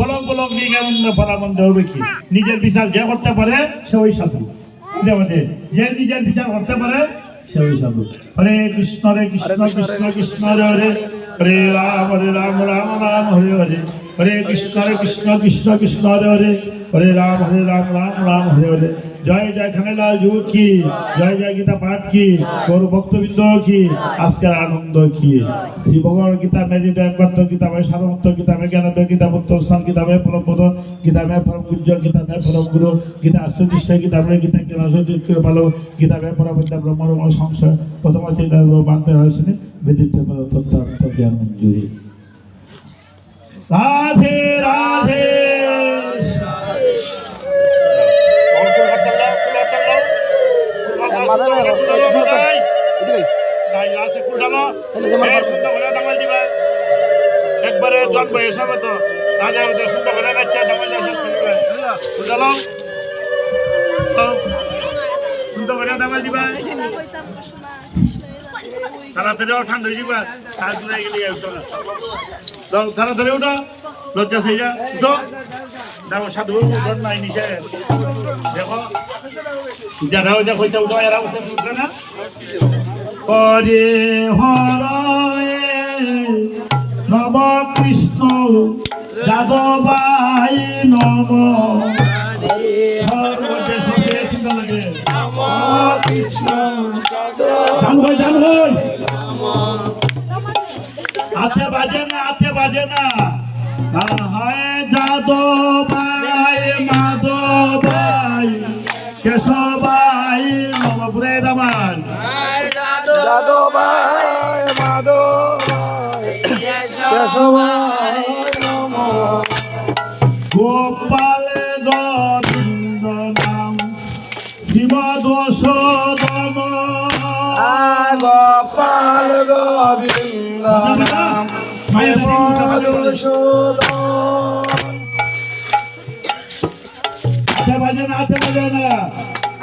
বলক বলক নিয়ে আনন্দ পরানন্দ হবে কি? নিজের বিচার যে করতে পারে সে ওই সাধু আমাদের যে নিজের বিচার করতে পারে সে ওই সাধু। হরে কৃষ্ণ হরে কৃষ্ণ কৃষ্ণ কৃষ্ণ হরে হরে হরে। রাম হরে রাম রাম রাম হরে হরে। হরে কৃষ্ণ হরে কৃষ্ণ কৃষ্ণ কৃষ্ণ হরে হরে। হরে রাম হরে রাম রাম রাম হরে হরে। জয় জয় খানেলাল যুগ কি জয় জয় গীতা পাঠ কি গৌর ভক্তবৃন্দ কি আজকের আনন্দ কি শ্রী ভগবান গীতা মে হৃদয় গীতা মে সারমত্ত গীতা মে জ্ঞান গীতা মুক্ত স্থান গীতা মে পরম পদ গীতা মে পরম পূজ্য গীতা মে পরম গুরু গীতা আশ্চর্য গীতা মে গীতা আশ্চর্য ভালো গীতা মে পরম বিদ্যা ব্রহ্ম সংশয় প্রথম আছে মানতে হয়েছে বেদিত তত্ত্ব জ্ঞান মঞ্জুরি রাধে রাধে জন্ম হিসাবে তো রাজা সুন্দর করে যাচ্ছে বুঝালো? সুন্দর করে দামাল দিবা। তাড়াতাড়ি ঠান্ডা হয়ে যাবা। একদম দাও তাড়াতাড়ি ওটা লজ্জা সেই যা। উঠো দেখো সাধু উঠন নাই নিচে দেখো। যারা ওই দেখো উঠো এরা উঠে না? হরে হরে নব কৃষ্ণ যাদবাই ভাই হাতে বাজে না হাতে বাজে না। হায় যাদব ভাই মাধব ভাই কেশবাই নবপুরে দামান গোপাল গোবিন্দ নাম শিব দোষ দম গোপাল গোবিন্দ নাম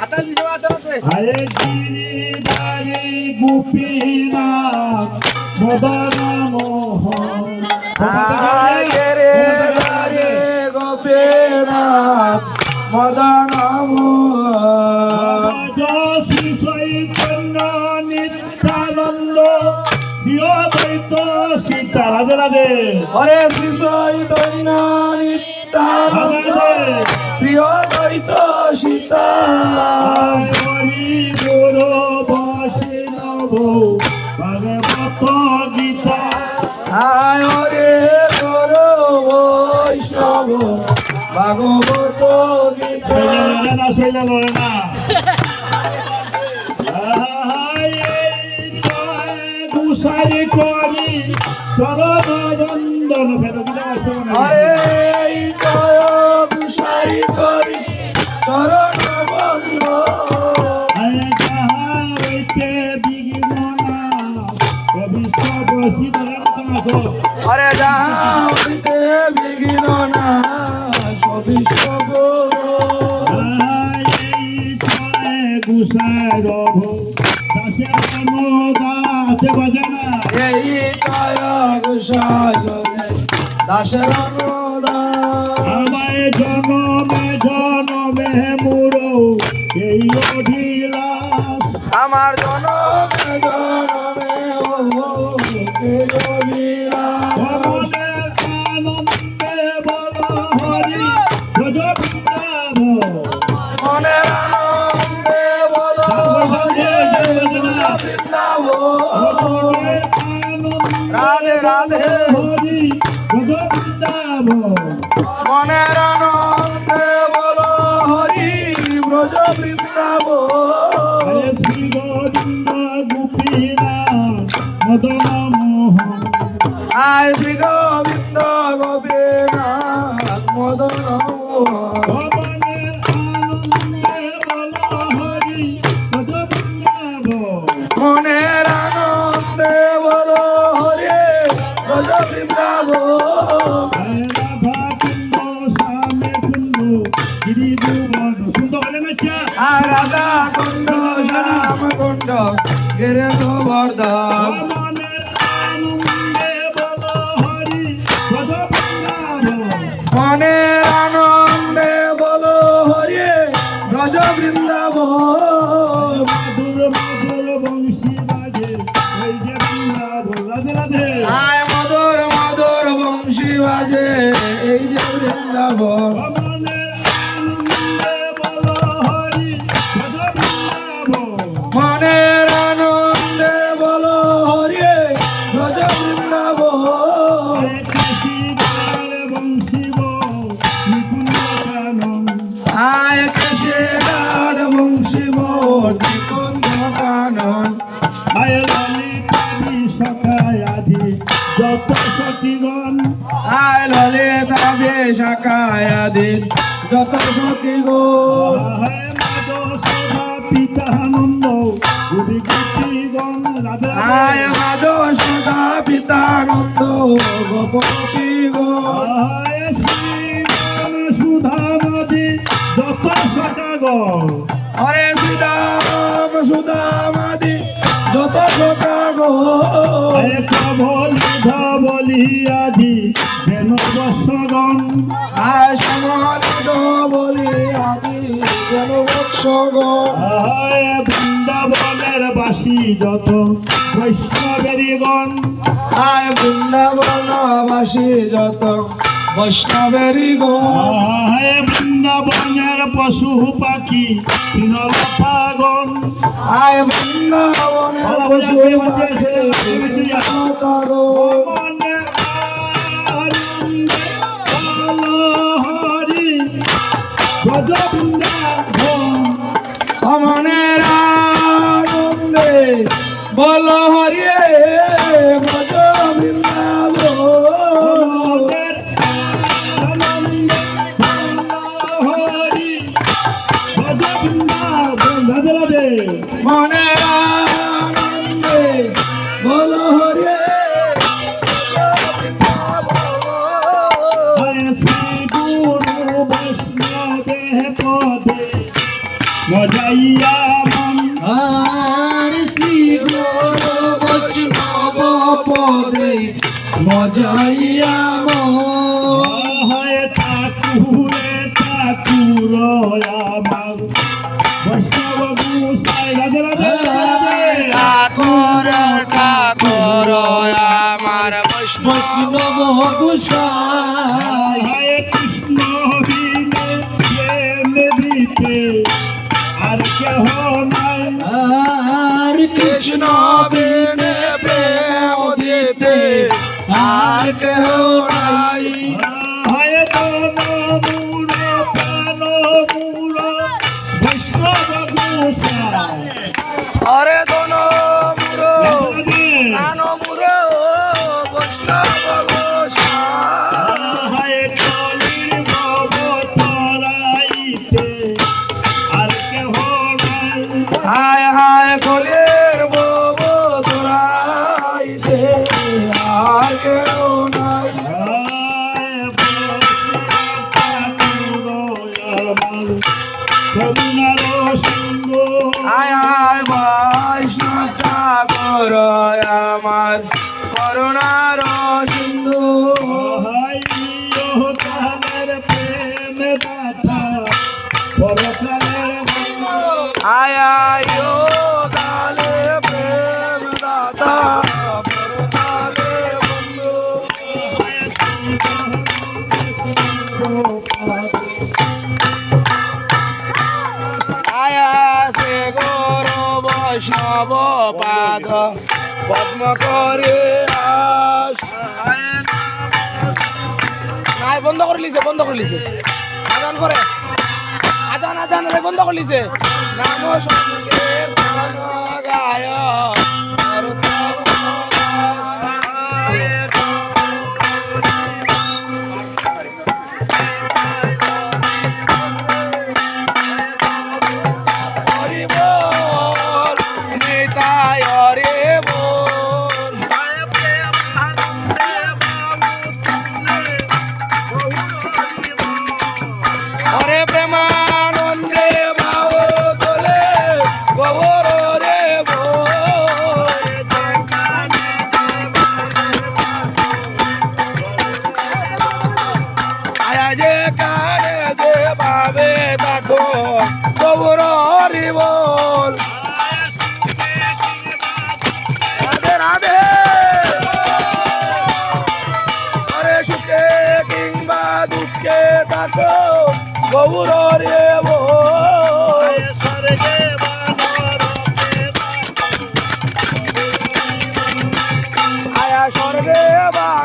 আতাল আছে হরে গোপীনাথ মদন মোহন। হরে শ্রী চৈতন্য নিত্যানন্দ শ্রী অদ্বৈত সীতা। ভগবত গীতা। হায় হরে গর বৈষ্ণব ভাগবত গীতা। বন্দন ফেরত হরে জয় বিষারি করি চরণ বন্ধ। হরে যাতে বিঘ্ন না সবিষ্ণব এই দাসের আমায় জনমে জনমে মুড়ো এই অভিলাষ। আমার জনমে জনমে এই। ভগবানের আনন্দে বল মনের আনন্দে বলো হরি ব্রজ বৃন্দাবন। হরে শ্রী গোবিন্দ গোপীনাথ মদন মোহন আয় শ্রী গোবিন্দ গোপীনাথ মদন রাধা কুণ্ড শ্যাম কুণ্ড গিরে গোবর্ধন। মনের আনন্দে বলো হরে ব্রজ বৃন্দাবন মধুর মধুর বংশী বাজে ওই যে বৃন্দাবন। রাধে রাধে। আয় মধুর মধুর বংশী বাজে এই যে বৃন্দাবন। কানন আয় ললিতানি সখায় আধি যত সখীগণ আয় ললিত আবে শাখায় আদি যত সখী গো আয় মাধব সভা পিতানন্দ গুরি কৃষ্ণগণ রাধে সদা পিতানন্দ গোপী শ্রীরাম সুদাম আদি যত গো আয় প্রবল বলি আধি বেন বর্ষগণ আয় সমালিত বলি আদি যেন বৎস গো আয় বৃন্দাবনের বাসী যত বৈষ্ণবেরিগণ আয় বৃন্দাবনবাসী যত বৈষ্ণবেরই গো। আয় বৃন্দাবনের পশু পাখি তৃণলতাগণ আয় বৃন্দাবনের পশু পাখি কারও। মনে আনন্দে বলো হরি মজাইয়া মন ঠাকুরে ঠাকুর আমার বৈষ্ণব গুসাই রাধে রাধে ঠাকুর ঠাকুর আমার বৈষ্ণব গোসাই। আর কেহ বৈষ্ণব পাদ পদ্ম করে নাই, বন্ধ করে লিছে, বন্ধ করে লিছে। আজান করে। আজান রে বন্ধ করে লিছে। নাম সঙ্গে গায়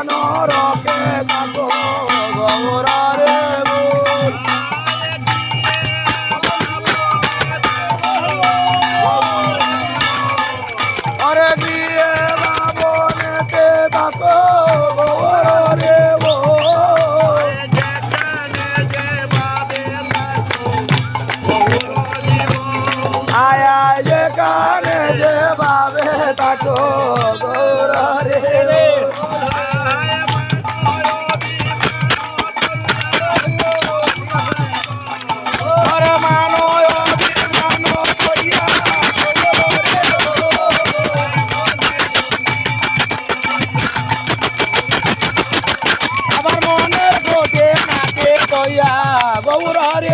নরকে থাকো গৌরারে অরে দিয়ে বাবনেতে থাকো গৌরারে আয়া যে কারে గౌరారే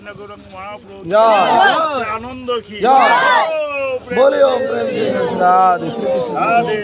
चैतन्य गौरंग महाप्रभु आनंद की बोलियो प्रेम से राधे श्री कृष्ण राधे